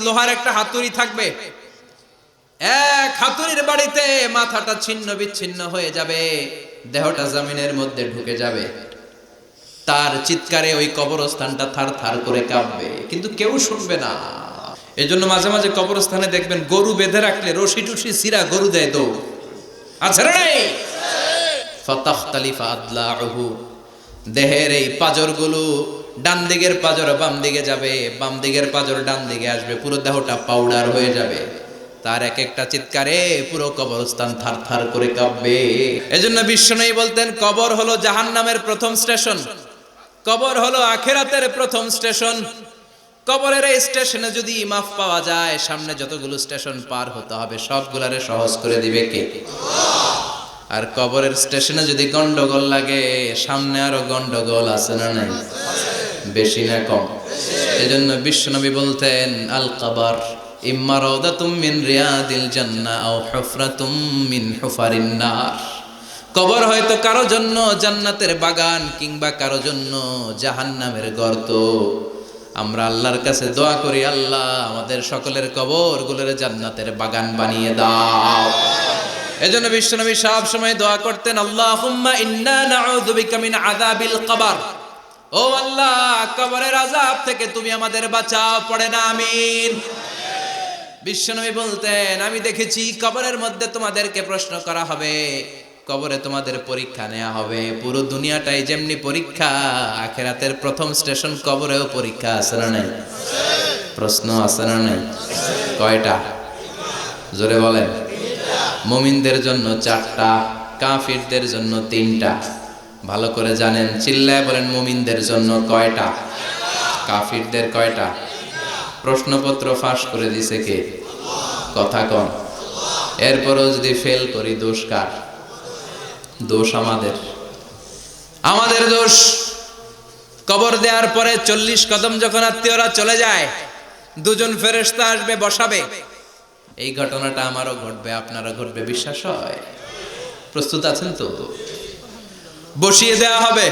লোহার একটা হাতুড়ি থাকবে। এক হাতুড়ির বাড়িতে মাথাটা ছিন্ন বিচ্ছিন্ন হয়ে যাবে, দেহটা জমিনের মধ্যে ঢুকে যাবে। তার চিৎকারে ওই কবরস্থানটা থার থার করে কাঁপবে, কিন্তু কেউ শুনবে না। এজন্য মাঝে মাঝে কবরস্থানে দেখবেন গরু বেঁধে রাখলে রশি টুসি সিরা গরু দেয় দৌ! ফতাখতালিফা দেহের এই পাজর পাজরগুলো ডান দিকের পাজর বাম দিকে যাবে, বাম দিকের পাজর ডান দিকে আসবে, পুরো দেহটা পাউডার হয়ে যাবে। তার এক একটা চিৎকারে পুরো কবরস্থান থার থার করে কাঁপবে। এজন্য বিশ্বনয়ী বলতেন, কবর হলো জাহান্নামের প্রথম স্টেশন। কবর হলো আখেরাতের প্রথম স্টেশন। কবরের এই স্টেশনে যদি মাফ পাওয়া যায়, সামনে যতগুলো স্টেশন পার হতে হবে, সবগুলারে সহজ করে দিবে কে? আর কবরের স্টেশনে যদি গন্ডগোল লাগে, সামনে আরও গন্ডগোল আছে না নাই? বেশি না কম। এজন্য বিশ্বনবী বলতেন, আল কবর ইম্মা রাউদাতুম মিন রিয়াদিল জান্নাহ আও হুফরাতুম মিন হুফারিন নার। কবর হয়তো কারও জন্য জান্নাতের বাগান কিংবা কারও জন্য জাহান্নামের গর্ত। আমরা আল্লাহর কাছে দোয়া করি, আল্লাহ আমাদের সকলের কবরগুলোর জান্নাতের বাগান বানিয়ে দাও। এজন্য বিশ্বনবী সব সময় দোয়া করতেন, আল্লাহুম্মা ইন্না নাউযু বিকা মিন আযাবিল কবর। ও আল্লাহ, কবরের আযাব থেকে তুমি আমাদের বাঁচাও, পড়ে না, আমিন। বিশ্বনবী বলতেন, আমি দেখেছি কবরের মধ্যে তোমাদেরকে প্রশ্ন করা হবে। কবরে তোমাদের পরীক্ষা নেওয়া হবে। পুরো দুনিয়াটাই যেমনি পরীক্ষা, আখেরাতের প্রথম স্টেশন কবরেও পরীক্ষা আছে না নাই? প্রশ্ন আছে না নাই? কয়টা? জোরে বলেন। মুমিনদের জন্য চারটা, কাফিরদের জন্য তিনটা। ভালো করে জানেন, চিল্লায় বলেন মুমিনদের জন্য কয়টা? কাফিরদের কয়টা? প্রশ্নপত্র ফাঁস করে দিছে কে? কথা কম এরপরও যদি ফেল করি, দোষ কার? দোষ আমাদের। আমাদের দোষ। কবর দেওয়ার পরে চল্লিশ কদম যখন আত্মীয়রা চলে যায়, দুজন ফেরেস্তা আসবে, বসাবে। এই ঘটনাটা আমারও ঘটবে, আপনারও ঘটবে, বিশ্বাস হয়? প্রস্তুত আছেন তো? বসিয়ে দেওয়া হবে।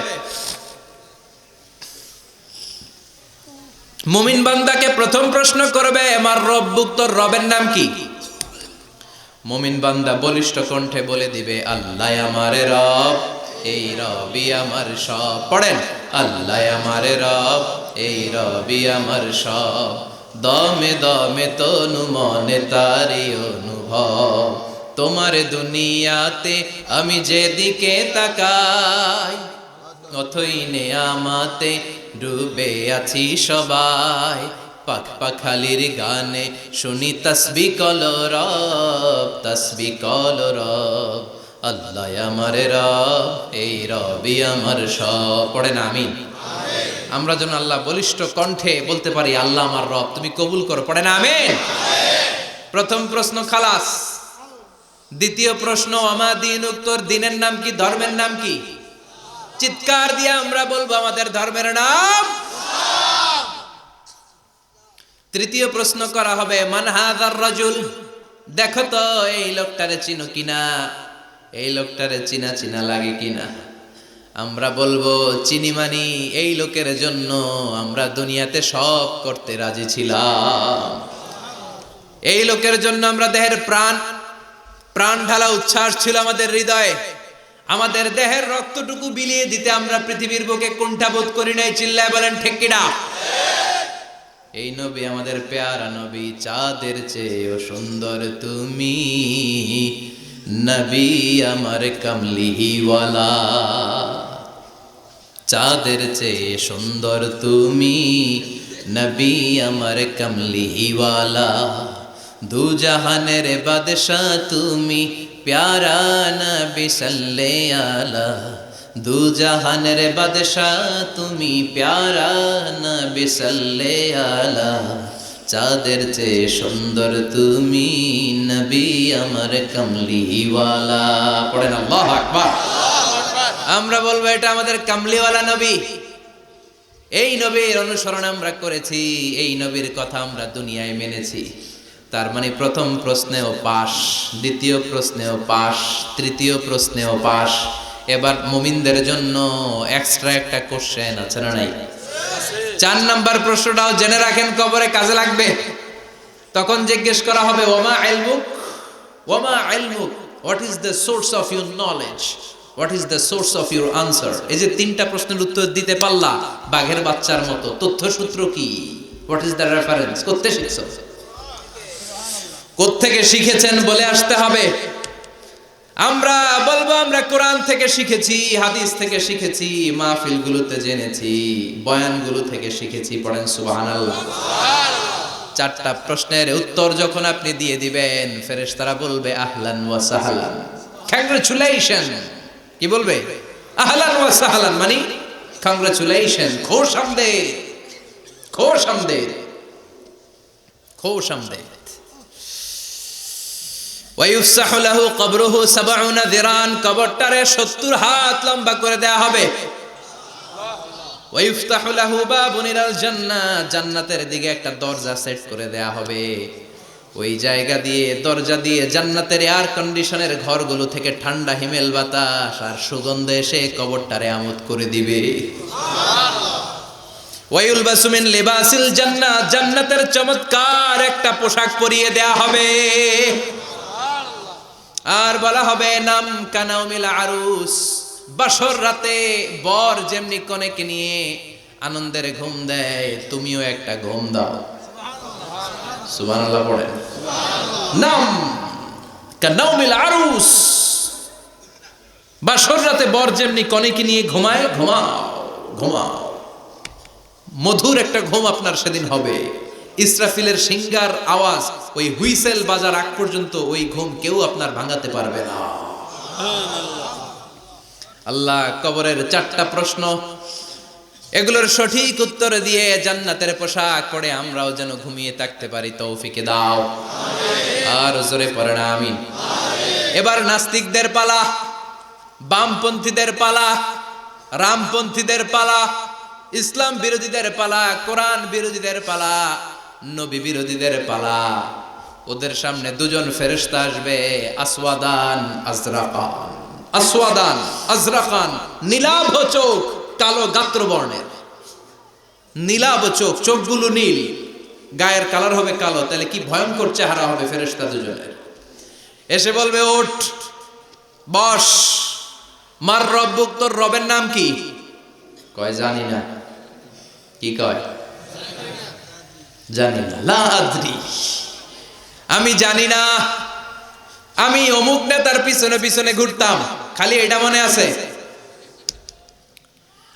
মুমিন বান্দাকে প্রথম প্রশ্ন করবে, আমার রব্বুক তোর রবের নাম কি? মুমিন বান্দা বলিষ্ঠ কণ্ঠে বলে দিবে, আল্লাহ আমারে রব, এই রবি আমার সব। পড়েন, আল্লাহ আমারে রব, এই রবি আমার সব। দমে দমে তনু মনে তারি অনুভব। তোমার দুনিয়াতে আমি যেদিকে তাকাই, অথই নেয়ামাতে ডুবে আছি সবাই। পাখ পাখালির গানে শুনি তসবি কল রব, তসবি কল রব। আল্লাহ আমার রব, এই রবি আমার সব। পড়েন আমিন? আমরা যেন আল্লাহ বলিষ্ঠ কণ্ঠে বলতে পারি, আল্লাহ আমার রব, তুমি কবুল করো পড়েন আমিন? প্রথম প্রশ্ন খালাস। দ্বিতীয় প্রশ্ন আমাদিন উত্তর, দিনের নাম কি, ধর্মের নাম কি? চিৎকার দিয়ে আমরা বলব, আমাদের ধর্মের নাম তৃতীয় প্রশ্ন করা হবে মানহাদার রাজুল? দেখো তো, এই লোকটারে চিনো কিনা এই লোকটারে চিনা চিনা লাগে কিনা আমরা বলব, চিনি মানি, এই লোকের জন্য আমরা দুনিয়াতে সব করতে রাজি ছিলাম। এই লোকের জন্য আমরা দেহের প্রাণ প্রাণ ঢালা উচ্ছ্বাস ছিল আমাদের হৃদয়ে। আমাদের দেহের রক্তটুকু বিলিয়ে দিতে আমরা পৃথিবীর বুকে কুণ্ঠাবোধ করি নাই, চিল্লায় বলেন, ঠিক কিনা? এই নবী আমাদের পেয়ারা নবী, চাঁদের চেয়েও সুন্দর তুমি। নবী আমার কামলিহিওয়ালা, চাঁদের চেয়ে সুন্দর তুমি। নবী আমার কামলিহিওয়ালা। দু জাহানের বাদশাহ তুমি প্যারা নবী সাল্লে আলা। দু জাহানের বাদশাহ তুমি প্যারা নবী সাল্লে আলা। চাঁদের চেয়ে সুন্দর তুমি নবী আমার কামলিওয়ালা। পড়েন আল্লাহ আকবার। আমরা বলব এটা আমাদের কামলিওয়ালা নবী। এই নবীর অনুসরণ আমরা করেছি, এই নবীর কথা আমরা দুনিয়ায় মেনেছি। তার মানে প্রথম প্রশ্নেও পাশ, দ্বিতীয় প্রশ্নেও পাশ, তৃতীয় প্রশ্নেও পাশ। এবার মুমিনদের জন্য এক্সট্রা একটা কোশ্চেন আছে না নাই? চার নাম্বার প্রশ্নটাও জেনে রাখেন কবরে কাজে লাগবে। তখন জিজ্ঞেস করা হবে, ওমা আইলমুক ওমা আইলমুক what is the source of your knowledge what is the source of your answer এই যে তিনটা প্রশ্নের উত্তর দিতে পারলা, বাঘের বাচ্চার মতো। তথ্যসূত্র কি? হোয়াট ইজ দ্য রেফারেন্স করতে শিখছ? কোত্থেকে শিখেছেন বলে আসতে হবে। আমরা বলব, আমরা কোরআন থেকে শিখেছি, হাদিস থেকে শিখেছি, মাহফিলগুলোতে জেনেছি, বয়ানগুলো থেকে শিখেছি, পড়েন সুবহানাল্লাহ। চারটা প্রশ্নের উত্তর যখন আপনি দিয়ে দিবেন, ফেরেশতারা বলবে, আহলান ওয়া সাহলান। কংগ্রাচুলেশন কি বলবে? আহলান ওয়া সাহলান মানে কংগ্রাচুলেশন খোশ আমদেদ খোশ আমদেদ খোশ আমদেদ ওয়ায়ুফসাহু লাহু কবরুহু সাবউনা যিরান কবরটারে 70 হাত লম্বা করে দেয়া হবে। ওয়ায়ুফতাহু লাহু বাবুন ইলাল জান্নাহ, জান্নাতের দিকে একটা দরজা সেট করে দেয়া হবে। ওই জায়গা দিয়ে, দরজা দিয়ে জান্নাতের এয়ার কন্ডিশনের ঘরগুলো থেকে ঠান্ডা হিমেল বাতাস আর সুগন্ধ এসে কবরটারে আমোদ করে দিবে। জান্নাত জান্নাতের চমৎকার একটা পোশাক পরিয়ে দেয়া হবে। আর বলা হবে, নাম কানাউমিল আরুস। বাসর রাতে বর যেমনি কনেকে নিয়ে আনন্দের ঘুম দেয়, তুমিও একটা ঘুম দাও। সুবহানাল্লাহ পড়ে। নাম কানাউমিল আরুস। বাসর রাতে বর যেমনি কনেকে নিয়ে ঘুমায়, ঘুমাও ঘুমাও। মধুর একটা ঘুম আপনার সেদিন হবে। ইসরাফিলের সিঙ্গার আওয়াজ, ওই হুইসেল বাজার আগ পর্যন্ত ওই ঘুম কেউ আপনার ভাঙাতে পারবে না। আল্লাহ কবরের চারটা প্রশ্ন, এগুলোর সঠিক উত্তর দিয়ে জান্নাতের পোশাক পরে আমরাও যেন ঘুমিয়ে থাকতে পারি, তৌফিকে দাও। আর জোরে পড়ে না আমি এবার নাস্তিকদের পালা, বামপন্থীদের পালা, রামপন্থীদের পালা, ইসলাম বিরোধীদের পালা, কোরআন বিরোধীদের পালা। নবী বিরোধীদের পালা। ওদের সামনে দুজন ফেরেশতা আসবে, আসওয়াদান, আজরাকান। আসওয়াদান, আজরাকান, নীলাভ চোখ, কালো গাত্র বর্ণের। নীলাভ চোখ, চোখগুলো নীল। গায়ের কালার হবে কালো, তাহলে কি ভয়ঙ্কর চেহারা হবে ফেরেশতা দুজনের? এসে বলবে, ওঠ, বস। মার রব্বুক তোর রবের নাম কি? কয়, জানি না। কি কয়? জানি না। আমি জানি না। আমি অমুক নেতার পিছনে পিছনে ঘুরতাম। খালি এটা মনে আছে?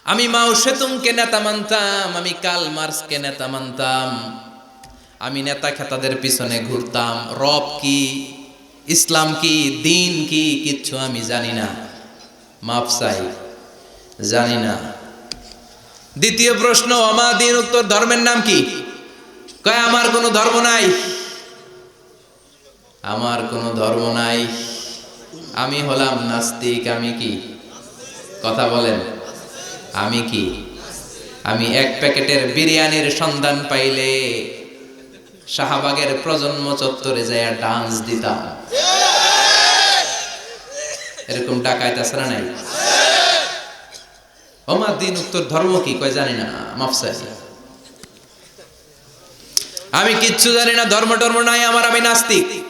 আমি মাও সেতুমকে নেতা মানতাম, আমি কাল মার্সকে নেতা মানতাম। আমি নেতা খেতাদের পিছনে ঘুরতাম। রব কি, ইসলাম কি, দিন কি, কিচ্ছু আমি জানি না। মাপ চাই। জানি না। দ্বিতীয় প্রশ্ন অমাদিন উত্তর, ধর্মের নাম কি? কয়, আমার কোনো ধর্ম নাই? আমার কোনো ধর্ম নাই। আমি হলাম নাস্তিক, আমি কি? কথা বলেন। আমি কি? আমি এক প্যাকেটের বিরিয়ানির সন্ধান পাইলে শাহবাগের প্রজন্ম চত্বরে যায় ডান্স দিতাম। এরকম টাকায় তাছাড়া নাই? ওমার দিন উত্তর ধর্ম কি? কয়, জানি না মাফসাই আমি কিচ্ছু জানি না, ধর্ম টর্ম নাই, আমার আমি নাস্তিক।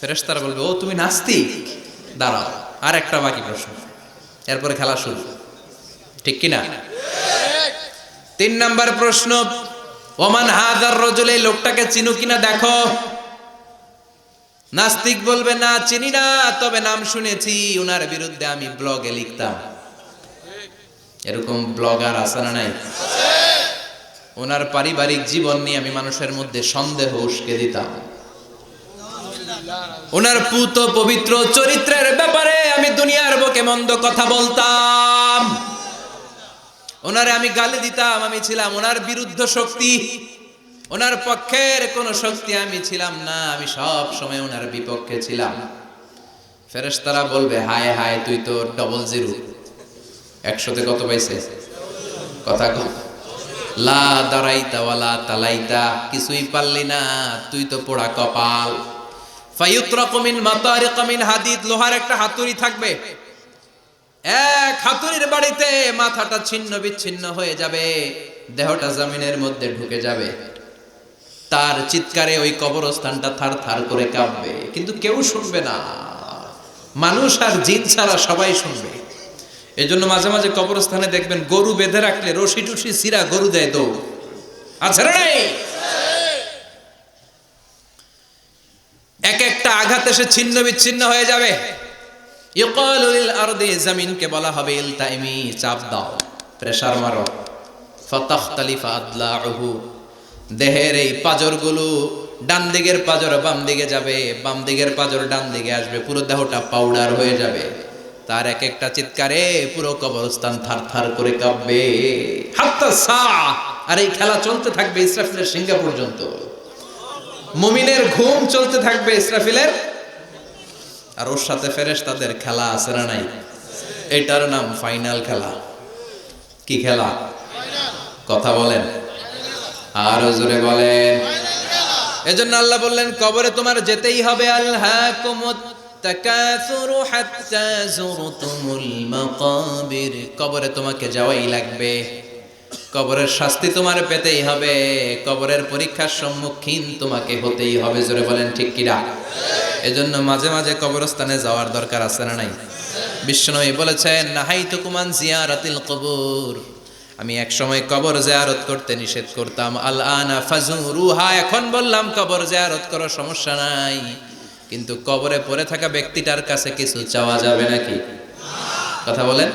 ফেরেশতারা বলবে, ও, তুমি নাস্তিক? দাঁড়াও আর একটা বাকি প্রশ্ন। এরপরে খেলা শুরু। ঠিক কিনা? তিন নাম্বার প্রশ্ন, ওমান হাজার রজলে লোকটাকে চিনো কিনা দেখো? নাস্তিক বলবে, না, চিনি না, তবে নাম শুনেছি ওনার বিরুদ্ধে আমি ব্লগে লিখতাম। এরকম ব্লগার আছে না নাই? ওনার পারিবারিক জীবন নিয়ে আমি মানুষের মধ্যে সন্দেহ উস্কে দিতাম। ওনার পুত পবিত্র চরিত্রের ব্যাপারে আমি দুনিয়ার বুকে মন্দ কথা বলতাম। ওনারে আমি গালি দিতাম, আমি ছিলাম ওনার বিরুদ্ধ শক্তি। ওনার পক্ষের কোন শক্তি আমি ছিলাম না, আমি সব সময় ওনার বিপক্ষে ছিলাম। ফেরেশতারা বলবে, হায় হায়, তুই তো ডবল জিরো একশোতে কত পাইছে? কথা কম। লা দাঁড়াইতা ওয়ালা তালাইতা, কিছুই পারলি না, তুই তো পোড়া কপাল। ফায়ুত্রাকুমিন মাতারিকামিন হাদিদ, লোহার একটা হাতুড়ি থাকবে। এক হাতুড়ির বাড়িতে মাথাটা ছিন্ন বিচ্ছিন্ন হয়ে যাবে, দেহটা জমিনের মধ্যে ঢুকে যাবে। তার চিৎকারে ওই কবরস্থানটা থার থার করে কাঁপবে, কিন্তু কেউ শুনবে না। মানুষ আর জিন ছাড়া সবাই শুনবে। এজন্য মাঝে মাঝে কবরস্থানে দেখবেন গরু বেঁধে রাখলে রশি টুসি সিরা গরু দেয় দৌড়। আছে এক একটা আঘাত এসে ছিন্ন বিচ্ছিন্ন হয়ে যাবে। বলা হবে চাপ দাও, প্রেসার দেহের এই পাজরগুলো ডান দিকের পাজর বাম দিকে যাবে, বাম দিকের পাজর ডান দিকে আসবে, পুরো দেহটা পাউডার হয়ে যাবে। তার এক একটা চিৎকারে পুরো কবরস্থান থার থার করে কাঁপবে। আর এই খেলা চলতে থাকবে ইসরাফিলের সিঙ্গা পর্যন্ত। মুমিনের ঘুম চলতে থাকবে ইসরাফিলের। আর ওর সাথে ফেরেশ তাদের খেলা আছে না নাই? এটার নাম ফাইনাল খেলা। কি খেলা? কথা বলেন। আর জোরে বলেন। এজন্য আল্লাহ বললেন, কবরে তোমার যেতেই হবে আল্লাহ মাকাবির কবরে তোমাকে যাওয়াই লাগবে। কবরের শাস্তি তোমার পেতেই হবে। কবরের পরীক্ষার সম্মুখীন তোমাকে হতেই হবে। জোরে বলেন ঠিক কিরা এজন্য মাঝে মাঝে কবরস্থানে যাওয়ার দরকার আছে না নাই? বিশ্বনবী বলেছেন নাহাই তুকুমান জিয়ারাতিল কবর। আমি এক সময় কবর জিয়ারত করতে নিষেধ করতাম। আল আনা ফাজুরুহা, এখন বললাম কবর জিয়ারত করো সমস্যা নাই। কিন্তু কবরে পড়ে থাকা ব্যক্তিটার কাছে কিছু চাওয়া যাবে নাকি? কথা বলেন।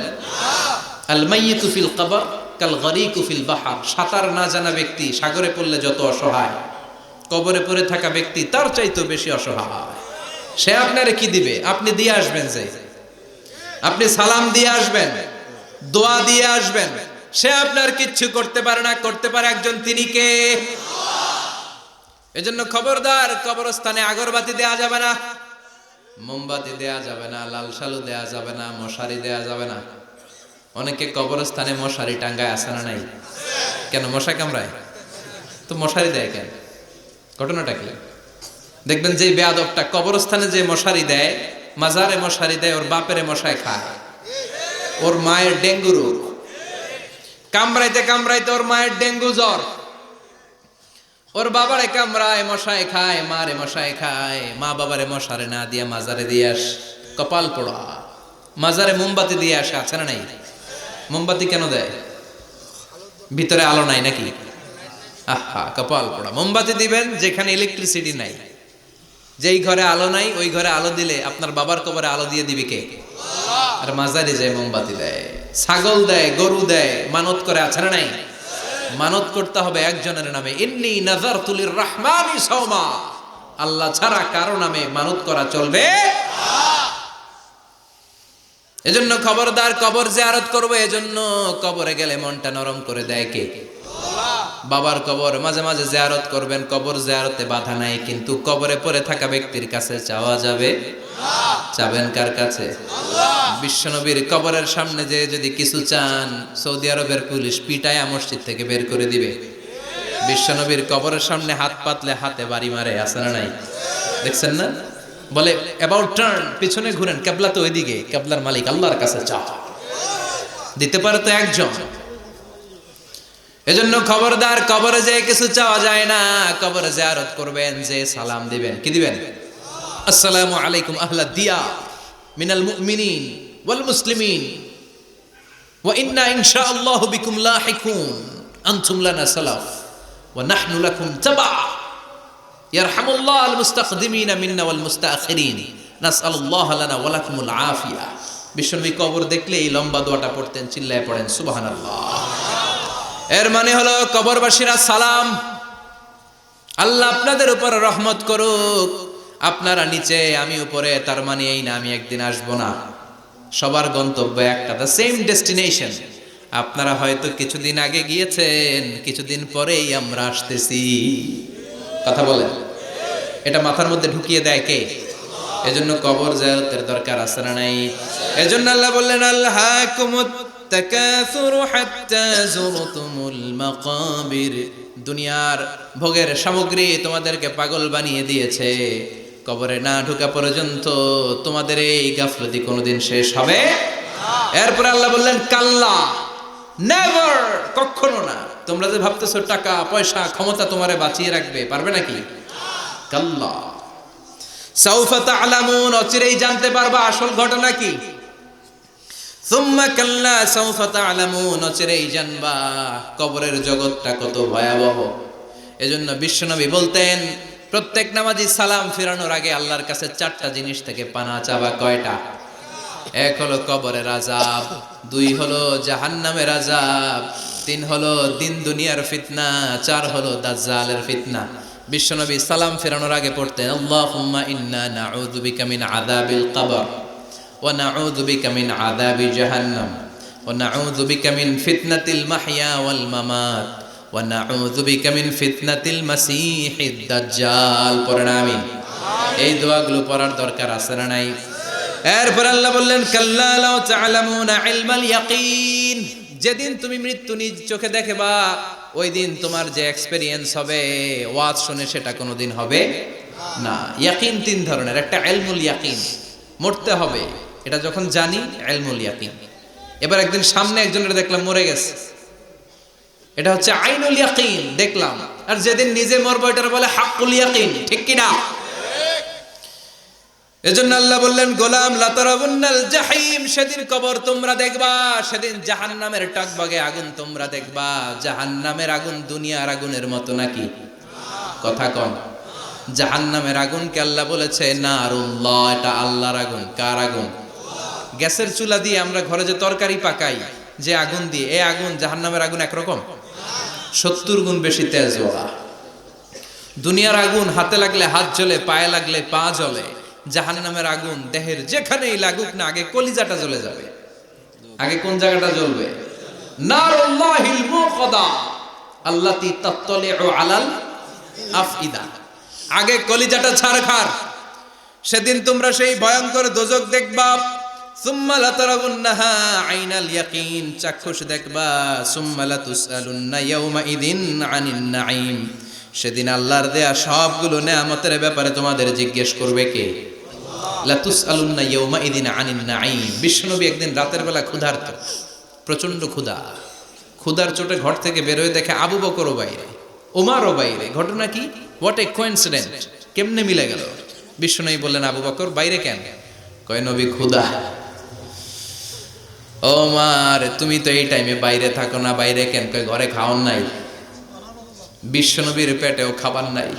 আল মাইয়িতু ফিল কবর কাল গরিকু ফিল বাহার। সাঁতার না জানা ব্যক্তি সাগরে পড়লে যত অসহায়। কবরে পড়ে থাকা ব্যক্তি তার চাইতেও বেশি অসহায়। সে আপনারে কি দিবে? আপনি দিয়ে আসবেন যে। আপনি সালাম দিয়ে আসবেন, দোয়া দিয়ে আসবেন। সে আপনার কিচ্ছু করতে পারে না, করতে পারে একজন তিনি কে? এজন্য খবরদার, কবরস্থানে আগরবাতি দেয়া যাবে না, মোমবাতি দেয়া যাবে না, লাল সালু দেয়া যাবে না, মশারি দেয়া যাবে না। অনেকে কবরস্থানে মশারি টাঙ্গায় আসে না নাই? কেন, মশা কামড়ায়? তো মশারি দেয় কেন? ঘটনাটা কি? দেখবেন যে বেয়াদবটা কবরস্থানে যে মশারি দেয়, মাজারে মশারি দেয়, ওর বাপেরে মশায় খায়। ওর মায়ের ডেঙ্গু রোগ। কামড়াইতে কামড়াইতে ওর মায়ের ডেঙ্গু জ্বর। ওর বাবারে কামড়ায়, মশায় খায়, মারে মশায় খায়, মা বাবারে মশারে না দিয়া মাজারে দিয়ে আস, কপাল পোড়া। মাজারে মোমবাতি দিয়ে আসে, আছে না নাই? মোমবাতি কেন দেয়? ভিতরে আলো নাই নাকি? আহা, কপাল পোড়া। মোমবাতি দিবেন যেখানে ইলেকট্রিসিটি নাই। যেই ঘরে আলো নাই, ওই ঘরে আলো দিলে আপনার বাবার কবরে আলো দিয়ে দিবে কে? আর মাজারে যায় মোমবাতি দেয়, ছাগল দেয়, গরু দেয়, মানত করে, আছে না নাই? মানত করতে হবে একজনের নামে। ইন্নি নাজার তুলির রহমানি আল্লাহ ছাড়া কারও নামে মানত করা চলবে এজন্য খবরদার কবর জিয়ারত করব, এজন্য কবরে গেলে মনটা নরম করে দেয় কে? বাবার কবর মাঝে মাঝে জেয়ারত করবেন, কবর জেয়ারতে বাধা নাই, কিন্তু কবরে পড়ে থাকা ব্যক্তির কাছে চাওয়া যাবে? চাবেন কার কাছে? বিশ্বনবীর কবরের সামনে যে যদি কিছু চান, সৌদি আরবের পুলিশ পিটায়া মসজিদ থেকে বের করে দিবে। বিশ্বনবীর কবরের সামনে হাত পাতলে হাতে বাড়ি মারে আসে না নাই? দেখছেন না? বলে অ্যাবাউট টার্ন পিছনে ঘুরেন, কেবলা তো ওইদিকে, কেবলার মালিক আল্লাহর কাছে চা দিতে পারে তো একজন। এজন্য খবরদার কবরে যে কিছু চাওয়া যায় না। কবরে জিয়ারত করবেন, যে সালাম দিবেন। কি দিবেন? আসসালামু আলাইকুম আহলা দিয়া মিনাল মুমিনিন ওয়াল মুসলিমিন। ওয়া ইন্না ইনশাআল্লাহু বিকুম লাহিকুন, আনতুম লানা সালাফ, ওয়া নাহনু লাকুম তাবা। ইয়ারহামুল্লাহ আল মুস্তাকদিমিনা মিন্না ওয়াল মুস্তাখিরিন, নাসআলুল্লাহ লানা ওয়া লাকুমুল আফিয়া। বিশ্বনবী কবর দেখলে এই লম্বা দোয়াটা পড়তেন, চিল্লায় পড়েন, সুবহানাল্লাহ। এর মানে হলো কবরবাসীরা সালাম। আল্লাহ আপনাদের উপর রহমত করুক। আপনারা নিচে, আমি উপরে, তার মানে এই না, আমি একদিন আসব না। সবার গন্তব্য একটা দ্য সেম ডেস্টিনেশন আপনারা হয়তো কিছুদিন আগে গিয়েছেন, কিছুদিন পরেই আমরা আসতেছি। কথা বলেন। এটা মাথার মধ্যে ঢুকিয়ে দেয় কে? এজন্য কবর জায়তের দরকার আছে না নাই? এজন্য আল্লাহ বললেন, আল্লাহ কুমুত দুনিয়ার ভোগের সামগ্রী তোমাদেরকে পাগল বানিয়ে দিয়েছে। কবরে না ঢোকা পর্যন্ত তোমাদের এই গাফলতি কোনোদিন শেষ হবে? এরপর আল্লাহ বললেন, কাল্লা নেভার কখনো না। তোমরা যে ভাবতেছো টাকা, পয়সা, ক্ষমতা তোমারে বাঁচিয়ে রাখবে, পারবে নাকি? কাল্লা। সাউফা তা'লামুন, অচিরেই জানতে পারবা আসল ঘটনা কি? কবরের জগৎটা কত ভয়াবহ। এজন্য বিশ্বনবী বলতেন, প্রত্যেক নামাজি সালাম ফেরানোর আগে আল্লাহর কাছে চারটা জিনিস থেকে পানা চাবা কয়টা? এক হলো কবরের আজাব দুই হলো জাহান্নামের আজাব তিন হলো দিন দুনিয়ার ফিতনা, চার হলো দাজ্জালের ফিতনা। বিশ্বনবী সালাম ফেরানোর আগে পড়তেন, আল্লাহুম্মা ইন্না নাউযু বিকা মিন আযাবিল কবর। ওয়া নাউযু বিকা মিন আযাবি জাহান্নাম, ওয়া নাউযু বিকা মিন ফিতনাতিল মাহইয়া ওয়াল মামাত, ওয়া নাউযু বিকা মিন ফিতনাতিল মাসীহিদ দাজ্জাল। পড়েন আমিন। এই দোয়াগুলো পড়ার দরকার আছে না নাই? এরপর আল্লাহ বললেন, কাল্লা লাউ তা'লামুনা ইলমাল ইয়াকিন। যেদিন তুমি মৃত্যু নিজ চোখে দেখবা, ওই দিন তোমার যে এক্সপেরিয়েন্স হবে, ওয়াজ শুনে সেটা কোনোদিন হবে না। ইয়াকিন তিন ধরনের, একটা ইলমুল ইয়াকিন, মরতে হবে। এটা যখন জানি ইলমুল ইয়াকিন। এবার একদিন সামনে একজনের দেখলাম, মরে গেছে। এটা হচ্ছে আইনুল ইয়াকিন, দেখলাম। আর যেদিন নিজে মরবো, এটার বলে হাক্কুল ইয়াকিন, ঠিক কি না? এজন্য আল্লাহ বললেন, গোলাম লাতারাবুন্নাল জাহিম, সেদিন কবর তোমরা দেখবা, সেদিন জাহান্নামের টাকবাগে আগুন তোমরা দেখবা। জাহান্নামের আগুন দুনিয়ার আগুনের মতো নাকি? কথা কম। জাহান্নামের আগুনকে আল্লাহ বলেছে না এটা আল্লাহর আগুন। কার আগুন? গ্যাসের চুলা দিয়ে আমরা ঘরে যে তরকারি পাকাই, যে আগুন দিয়ে, এ আগুন জাহান্নামের আগুন একরকম? সত্তর গুণ বেশি তেজ দুনিয়ার আগুন হাতে লাগলে হাত জ্বলে, পায়ে লাগলে পা জ্বলে, জাহান্নামের আগুন দেহের যেখানেই লাগুক না, আগে কলিজাটা জ্বলে যাবে। আগে কোন জায়গাটা জ্বলবে? আলাল আফইদা। আগে কলিজাটা ছাড়খার সেদিন তোমরা সেই ভয়ঙ্কর দোজক দেখবা সুম্মা লাতারাবুন্নাহা আইনাল ইয়াকিন, চাক্ষুষ দেখবা, সুম্মা লাতুসআলুন্না ইয়াউমা ইদিন আনিন নাঈম। সেদিন আল্লাহর দেয়া সবগুলো নেয়ামতের ব্যাপারে তোমাদের জিজ্ঞেস করবে কে? লাতুস আলুন্না ইয়ৌমা ইদিন আনিন নাঈম। বিশ্বনবী একদিন রাতের বেলা ক্ষুধার্ত প্রচণ্ড ক্ষুধা। ক্ষুধার চোটে ঘর থেকে বেরোয় দেখে আবু বকরও বাইরে ওমারও বাইরে। ঘটনা কি? হোয়াট এ কোইন্সিডেন্ট কেমনে মিলে গেল? বিশ্বনবী বললেন, আবু বকর, বাইরে কেন? কয়, নবী, ক্ষুধা। ও মার তুমি তো এই টাইমে বাইরে থাকো না, বাইরে কেন? ঘরে খাওয়ান নাই? বিশ্বনবীর পেটেও খাবার নাই।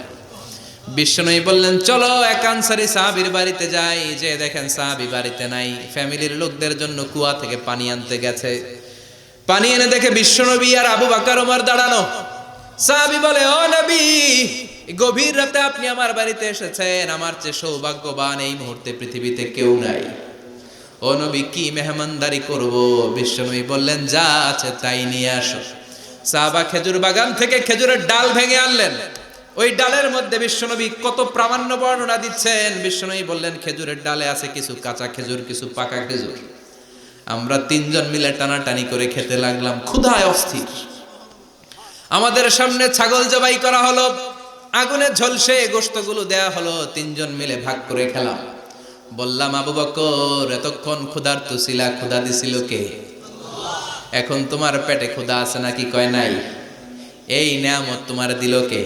বিশ্বনবী বললেন, চলো, এক আনসারি সাহাবির বাড়িতে যাই। যে দেখেন সাহাবি বাড়িতে নাই। ফ্যামিলির লোকদের জন্য কুয়া থেকে পানি আনতে গেছে। পানি এনে দেখে বিশ্বনবী আর আবু বাকার ওমর দাঁড়ানো। সাহাবি বলে, ও নবী, গভীর রাতে আপনি আমার বাড়িতে এসেছেন। আমার চেয়ে সৌভাগ্যবান এই মুহূর্তে পৃথিবীতে কেউ নাই। ও নবী, কি মেহমানদারি করব? বিশ্বনবী বললেন, যা আছে তাই নিয়ে আসো। সাহাবা খেজুর বাগান থেকে খেজুরের ডাল ভেঙে আনলেন। ওই ডালের মধ্যে বিশ্বনবী কত প্রামাণ্য বর্ণনা দিচ্ছেন। বিশ্বনবী বললেন, খেজুরের ডালে আছে কিছু কাঁচা খেজুর, কিছু পাকা খেজুর। আমরা তিনজন মিলে টানাটানি করে খেতে লাগলাম, ক্ষুধায় অস্থির। আমাদের সামনে ছাগল জবাই করা হলো, আগুনে ঝলসে গোস্তগুলো দেয়া হলো, তিনজন মিলে ভাগ করে খেলাম। বললাম, আবু বকর, এতক্ষণ ক্ষুধার তুসিলা ক্ষুধা দিছিল কে? এখন তোমার পেটে ক্ষুধা আছে নাকি কয় নাই? এই নিয়ামত তোমার দিল কে?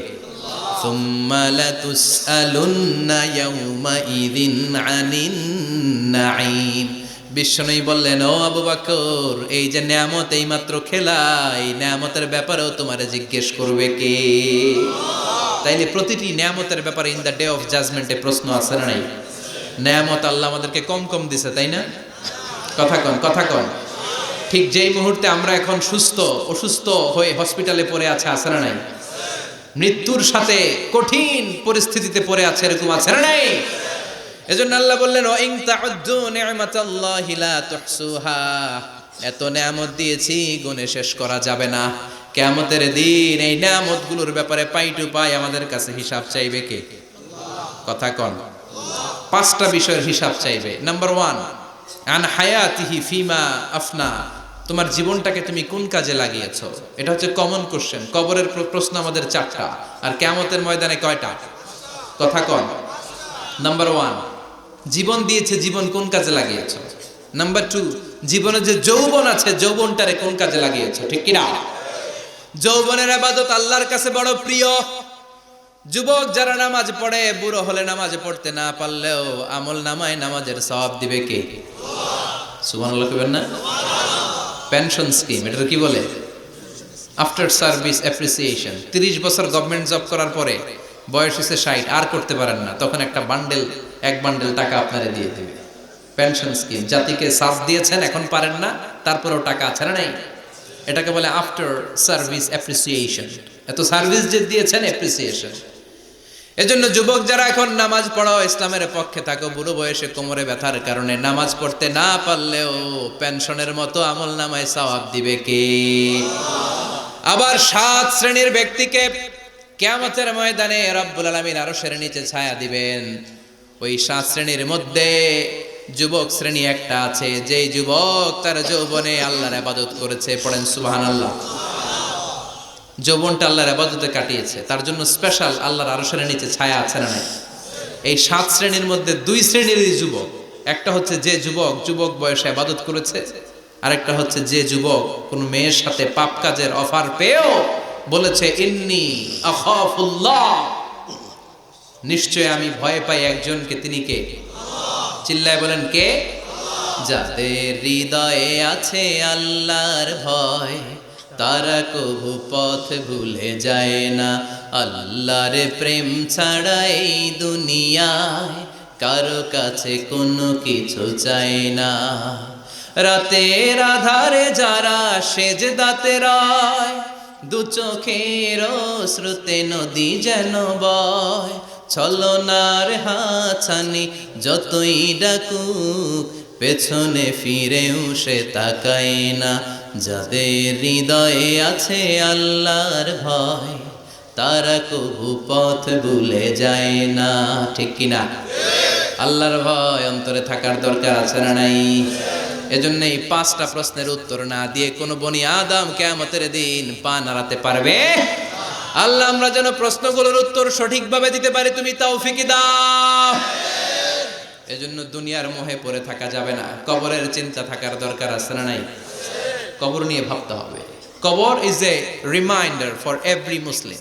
বিশ্বনই বললেন, ও আবু বাকর, এই যে নিয়ামত এই মাত্র খেলা এই নিয়ামতের ব্যাপারেও তোমার জিজ্ঞেস করবে কে? তাইলে প্রতিটি নিয়ামতের ব্যাপারে ইন দ্য ডে অফ জাজমেন্টে প্রশ্ন আছে না নাই? নিয়ামত আল্লাহ আমাদেরকে কম কম দিছে, তাই না? কথা কন কথা কন। ঠিক যেই মুহূর্তে আমরা এখন সুস্থ, অসুস্থ হয়ে হসপিটালে পড়ে আছে আছে না নাই? মৃত্যুর সাথে কঠিন পরিস্থিতিতে পড়ে আছে, এরকম আছে না নাই? এজন্য আল্লাহ বললেন ইন তাউদ্দু নি'মাতাল্লাহি লা তুহসুহা। এত নিয়ামত দিয়েছি, গুণে শেষ করা যাবে না। কিয়ামতের দিন এই নিয়ামতগুলোর ব্যাপারে পাই টু পাই আমাদের কাছে হিসাব চাইবে কে? কথা কন। পাঁচটা বিষয়ের হিসাব চাইবে। নাম্বার ওয়ান আন হায়াতিহি ফিমা আফনা তোমার জীবনটাকে তুমি কোন কাজে লাগিয়েছো? এটা হচ্ছে কমন কোশ্চেন কবরের প্রশ্ন আমাদের চারটা। আর কেমতের ময়দানে কয়টা? কথা কন। নাম্বার ওয়ান জীবন দিয়েছে জীবন কোন কাজে লাগিয়েছো? নাম্বার টু জীবনে যে যৌবন আছে যৌবনটারে কোন কাজে লাগিয়েছো? ঠিক কিনা? যৌবনের আবাদত আল্লাহর কাছে বড় প্রিয়। যুবক যারা নামাজ পড়ে, বুড়ো হলে নামাজ পড়তে না পারলেও আমল নামায় নামাজের সব দিবে কে? কইবেন না? পেনশন স্কিম এটা কি বলে? আফটার সার্ভিস অ্যাপ্রিসিয়েশন তিরিশ বছর গভর্নমেন্ট জব করার পরে বয়স হচ্ছে ষাট, আর করতে পারেন না। তখন একটা বান্ডেল এক বান্ডেল টাকা আপনারা দিয়ে দেবে। পেনশন স্কিম জাতিকে সাথ দিয়েছেন, এখন পারেন না, তারপরেও টাকা না নাই? এটাকে বলে আফটার সার্ভিস অ্যাপ্রিসিয়েশন এত সার্ভিস যে দিয়েছেন অ্যাপ্রিসিয়েশন এজন্য যুবক যারা এখন নামাজ পড়াও ইসলামের পক্ষে থাকো, বুড়ো বয়সে কোমরে ব্যথার কারণে নামাজ পড়তে না পারলেও পেনশনের মতো আমল নামায় সওয়াব দিবে কে? আবার সাত শ্রেণির ব্যক্তিকে কেয়ামতের ময়দানে রব্বুল আলমিন আরও নিচে ছায়া দিবেন। ওই সাত শ্রেণির মধ্যে যুবক শ্রেণি একটা আছে, যেই যুবক তার যৌবনে আল্লাহর আবাদত করেছে, পড়েন সুবাহান আল্লাহ যৌবনটা আল্লাহর আবাদতে কাটিয়েছে, তার জন্য স্পেশাল আল্লাহর আরও সেরে নিচে ছায়া আছে না নাই? এই সাত শ্রেণির মধ্যে দুই শ্রেণীরই যুবক, একটা হচ্ছে যে যুবক যুবক বয়সে আবাদত করেছে, আরেকটা হচ্ছে যে যুবক, কোনো মেয়ের সাথে পাপ কাজের অফার পেয়েও বলেছে, ইন্নি আখাফুল্লাহ। নিশ্চয় আমি ভয় পাই একজনকে, তিনি কে? চিল্লায় বলেন কে? যাদের হৃদয়ে আছে আল্লাহর ভয়, তারা কবু পথ ভুলে যায় না। আল্লাহর প্রেম ছাড়া এই দুনিয়ায় কারও কাছে কোনো কিছু চায় না। রাতের আধারে যারা সেজ দাতে রায়, দু চোখের শ্রুতে নদী যেন বয় ছলনার হাছানি, যতই ডাকুক, পেছনে ফিরেও সে তাকায় না। যাদের হৃদয়ে আছে আল্লাহর ভয়, তারা কবু পথ ভুলে যায় না। ঠিক কিনা আল্লাহর ভয় অন্তরে থাকার দরকার আছে না নাই? এজন্য এই পাঁচটা প্রশ্নের উত্তর না দিয়ে কোনো বনি আদম কেমতের দিন পা নাড়াতে পারবে? আল্লাহ, আমরা যেন প্রশ্নগুলোর উত্তর সঠিকভাবে দিতে পারি, তুমি তাও ফিকি দাও। এজন্য দুনিয়ার মোহে পড়ে থাকা যাবে না। কবরের চিন্তা থাকার দরকার আছে না নাই? কবর নিয়ে ভাবতে হবে। কবর is a reminder for every Muslim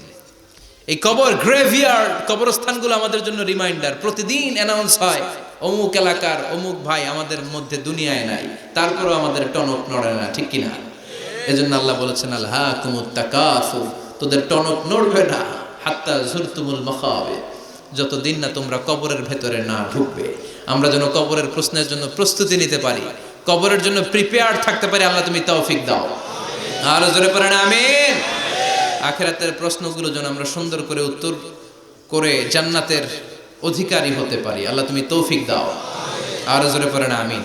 এই কবর গ্রেভিয়ার্ড কবরস্থানগুলো আমাদের জন্য রিমাইন্ডার প্রতিদিন অ্যানাউন্স হয়, অমুক এলাকার অমুক ভাই আমাদের মধ্যে দুনিয়ায় নাই, তারপরেও আমাদের টনক নড়ে না, ঠিক কিনা? এজন্য আল্লাহ বলেছেন আল্লাহ কুমুত্তাকাফু তোদের টনক নড়বে না, হাত্তা ঝুরতুমুল মখাবে। যতদিন না তোমরা কবরের ভেতরে না ঢুকবে, আমরা যেন কবরের প্রশ্নের জন্য প্রস্তুতি নিতে পারি, কবরের জন্য প্রিপেয়ার থাকতে পারি, আল্লাহ তুমি তৌফিক দাও। আরও জোরে পড়েন, আমিন। আখেরাতের প্রশ্নগুলো যেন আমরা সুন্দর করে উত্তর করে জান্নাতের অধিকারী হতে পারি, আল্লাহ তুমি তৌফিক দাও। আরও জোরে পড়েন, আমিন।